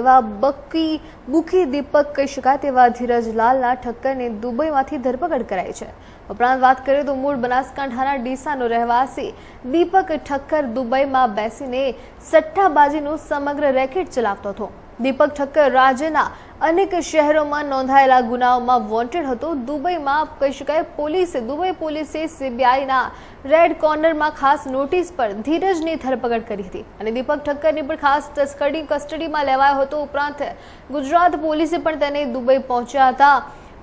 એવા બક્કી બુખી દીપક કહી શકાય તેવા ધીરજલાલના ઠક્કરની દુબઈમાંથી ધરપકડ કરાઈ છે. ઉપરાંત વાત કરીએ તો મૂળ બનાસકાંઠાના ડીસાનો રહેવાસી દીપક ઠક્કર દુબઈમાં બેસીને સટ્ટાબાજીનું સમગ્ર રેકેટ ચલાવતો હતો. દીપક ઠક્કર રાજ્યના અનેક શહેરોમાં નોંધાયેલા ગુનાઓમાં વોન્ટેડ હતો. દુબઈમાં કહી શકાય પોલીસે, દુબઈ પોલીસે સીબીઆઈના રેડ કોર્નરમાં ખાસ નોટિસ પર ધીરજની ધરપકડ કરી હતી અને દીપક ઠક્કરની પણ ખાસ તસ્કરી કસ્ટડીમાં લેવાયો હતો. ઉપરાંત ગુજરાત પોલીસે પણ તેને દુબઈ પહોંચ્યા હતા.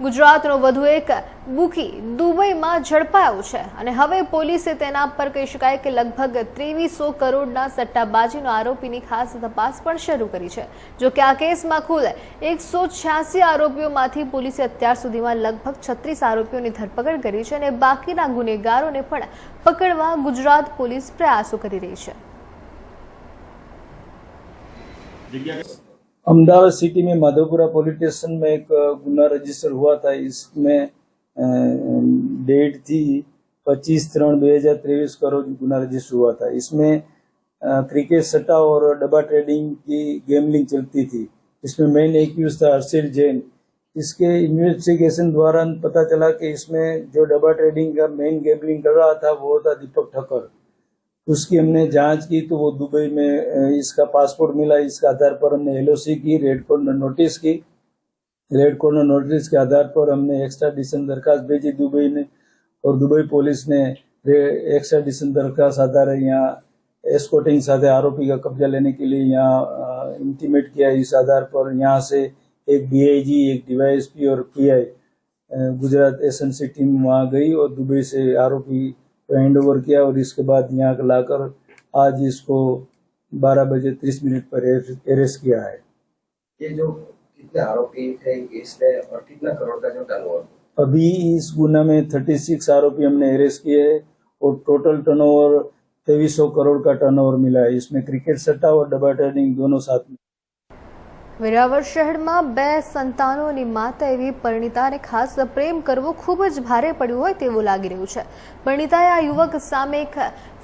ગુજરાતનો વધુ એક બુકી દુબઈમાં ઝડપાયો છે. અને હવે પોલીસે તેના પર કહી શકાય કે લગભગ ત્રેવીસો કરોડના સટ્ટાબાજીનો આરોપીની ખાસ તપાસ પણ શરૂ કરી છે. જો કે આ કેસમાં કુલ એકસો છ્યાસી આરોપીઓમાંથી પોલીસે અત્યાર સુધીમાં લગભગ છત્રીસ આરોપીઓની ધરપકડ કરી છે અને બાકીના ગુનેગારોને પણ પકડવા ગુજરાત પોલીસ પ્રયાસો કરી રહી છે. अहमदाबाद सिटी में माधोपुरा पुलिस स्टेशन में एक गुना रजिस्टर हुआ था। इसमें डेट थी पच्चीस त्रण दो हज़ार तेईस को रोज गुना रजिस्टर हुआ था। इसमें क्रिकेट सट्टा और डब्बा ट्रेडिंग की गेमलिंग चलती थी। इसमें मेन एक्यूज था हर्षिल जैन। इसके इन्वेस्टिगेशन द्वारा पता चला कि इसमें जो डब्बा ट्रेडिंग का मेन गेमलिंग कर रहा था, वो था दीपक ठक्कर। उसकी हमने जाँच की तो वो दुबई में इसका पासपोर्ट मिला, इसके आधार पर हमने एलओसी की रेड कॉर्नर नोटिस की। रेड कॉर्नर नोटिस के आधार पर हमने एक्स्ट्राडिशन दरखास्त भेजी दुबई में और दुबई पुलिस ने एक्स्ट्राडिशन दरखास्त आधार यहाँ एस्कोटिंग साथ आरोपी का कब्जा लेने के लिए यहाँ इंटीमेट किया इस आधार पर। यहाँ से एक डीआईजी एक डीवाईएसपी और पीआई गुजरात एसएनसी टीम वहाँ गई और दुबई से आरोपी को हैंड ओवर किया और इसके बाद यहाँ लाकर आज इसको 12 बजे 30 मिनट पर अरेस्ट किया है। ये जो कितने आरोपी थे इसने और कितना करोड़ का जो टर्नओवर अभी इस गुना में 36 आरोपी हमने अरेस्ट किए हैं और टोटल टर्नओवर तेईस सौ करोड़ का टर्नओवर मिला है। इसमें क्रिकेट सट्टा और डबा ट्रेडिंग दोनों साथ में વેરાવળ શહેરમાં બે સંતાનોની માતા એવી પરિણીતાને ખાસ પ્રેમ કરવો ખૂબ જ ભારે પડ્યું હોય તેવું લાગી રહ્યું છે. પરિણીતાએ આ યુવક સામે એક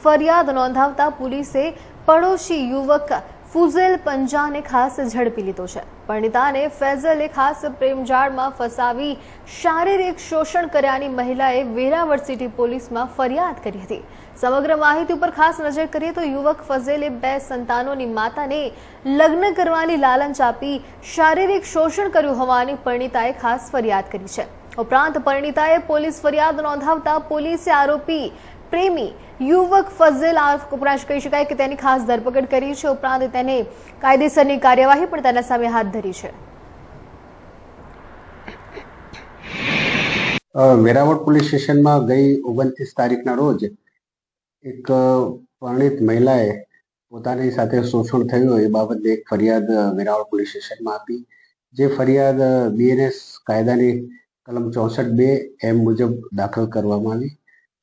ફરિયાદ નોંધાવતા પોલીસે પડોશી યુવક ફુઝેલ પંજાને ખાસ ઝડપી લીધો છે. પરિણીતાને ફેઝલે ખાસ પ્રેમજાળમાં ફસાવી શારીરિક શોષણ કર્યાની મહિલાએ વેરાવળ સિટી પોલીસમાં ફરિયાદ કરી હતી. સમગ્ર માહિતી ઉપર ખાસ નજર કરીએ તો યુવક ફઝેલે બે સંતાનોની માતાને લગ્ન કરવાની લાલચ આપી શારીરિક શોષણ કર્યું હોવાની પરિણીતાએ ખાસ ફરિયાદ કરી છે. ઉપરાંત પરિણીતાએ પોલીસ ફરિયાદ નોંધાવતા પોલીસે આરોપી પ્રેમી યુવક ફઝલ ઉપરાંત કહી શકાય કે તેની ખાસ ધરપકડ કરી છે. ઉપરાંત તેને કાયદેસરની કાર્યવાહી પણ તેના સામે હાથ ધરી છે. વેરાવળ પોલીસ સ્ટેશનમાં ગઈ ઓગણત્રીસ તારીખના રોજ એક પરણિત મહિલાએ પોતાની સાથે શોષણ થયું એ બાબતે એક ફરિયાદ વેરાવળ પોલીસ સ્ટેશનમાં આપી. જે ફરિયાદ બીએનએસ કાયદાની કલમ ચોસઠ બે એમ મુજબ દાખલ કરવામાં આવી.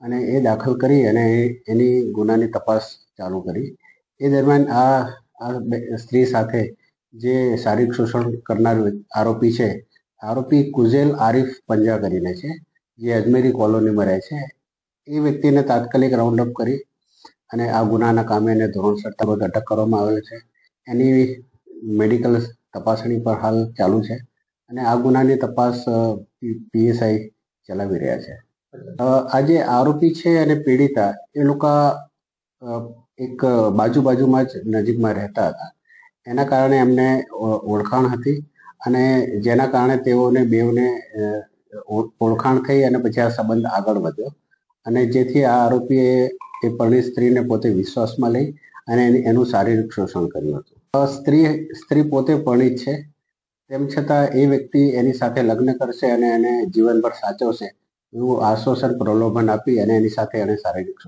અને એ દાખલ કરી અને એની ગુનાની તપાસ ચાલુ કરી. એ દરમિયાન આ સ્ત્રી સાથે જે શારીરિક શોષણ કરનાર આરોપી છે, આરોપી કુઝેલ આરિફ પંજા કરીને છે, જે અજમેરી કોલોનીમાં રહે છે. એ વ્યક્તિને તાત્કાલિક રાઉન્ડ અપ કરી અને આ ગુનાના કામે એને ધોરણસર તબક અટક કરવામાં આવેલ છે. એની મેડિકલ તપાસણી પર હાલ ચાલુ છે અને આ ગુનાની તપાસ પીએસઆઈ ચલાવી રહ્યા છે. આ જે આરોપી છે અને પીડિતા, એ લોકો એક બાજુ બાજુમાં જ નજીકમાં રહેતા હતા. એના કારણે એમને ઓળખાણ હતી અને જેના કારણે તેઓને બેવને ઓળખાણ થઈ અને પછી આ સંબંધ આગળ વધ્યો. અને જેથી આ આરોપીએ એ પરણી સ્ત્રીને પોતે વિશ્વાસમાં લઈ અને એનું શારીરિક શોષણ કર્યું હતું. સ્ત્રી સ્ત્રી પોતે પરણિત છે. તેમ છતાં એ વ્યક્તિ એની સાથે લગ્ન કરશે અને એને જીવનભર સાચવશે. એવું આશ્વાસન પ્રલોભન આપી અને એની સાથે એને શારીરિક